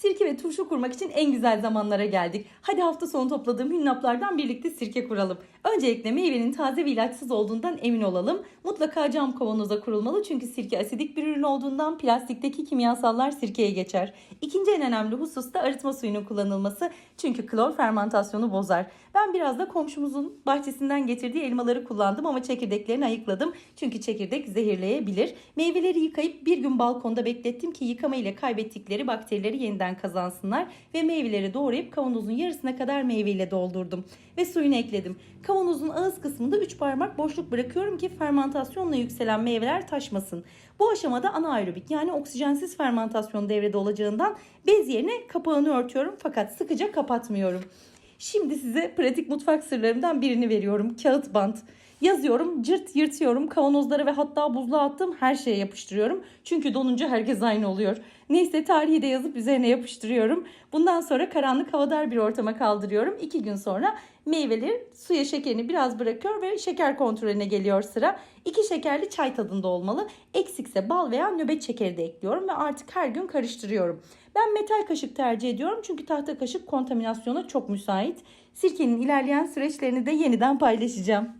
Sirke ve turşu kurmak için en güzel zamanlara geldik. Hadi hafta sonu topladığım hünnaplardan birlikte sirke kuralım. Öncelikle meyvenin taze ve ilaçsız olduğundan emin olalım. Mutlaka cam kavanoza kurulmalı çünkü sirke asidik bir ürün olduğundan plastikteki kimyasallar sirkeye geçer. İkinci en önemli husus da arıtma suyunun kullanılması çünkü klor fermentasyonu bozar. Ben biraz da komşumuzun bahçesinden getirdiği elmaları kullandım ama çekirdeklerini ayıkladım. Çünkü çekirdek zehirleyebilir. Meyveleri yıkayıp bir gün balkonda beklettim ki yıkama ile kaybettikleri bakterileri yeniden kazansınlar. Ve meyveleri doğrayıp kavanozun yarısına kadar meyveyle doldurdum. Ve suyunu ekledim. Kavanozun ağız kısmında 3 parmak boşluk bırakıyorum ki fermentasyonla yükselen meyveler taşmasın. Bu aşamada anaerobik yani oksijensiz fermentasyon devrede olacağından bez yerine kapağını örtüyorum fakat sıkıca kapatmıyorum. Şimdi size pratik mutfak sırlarımdan birini veriyorum. Kağıt bant. Yazıyorum, cırt yırtıyorum, kavanozlara ve hatta buzluğa attığım her şeye yapıştırıyorum. Çünkü donunca herkes aynı oluyor. Neyse tarihi de yazıp üzerine yapıştırıyorum. Bundan sonra karanlık havadar bir ortama kaldırıyorum. İki gün sonra meyveleri suya şekerini biraz bırakıyor ve şeker kontrolüne geliyor sıra. İki şekerli çay tadında olmalı. Eksikse bal veya nöbet şekeri de ekliyorum ve artık her gün karıştırıyorum. Ben metal kaşık tercih ediyorum çünkü tahta kaşık kontaminasyona çok müsait. Sirkenin ilerleyen süreçlerini de yeniden paylaşacağım.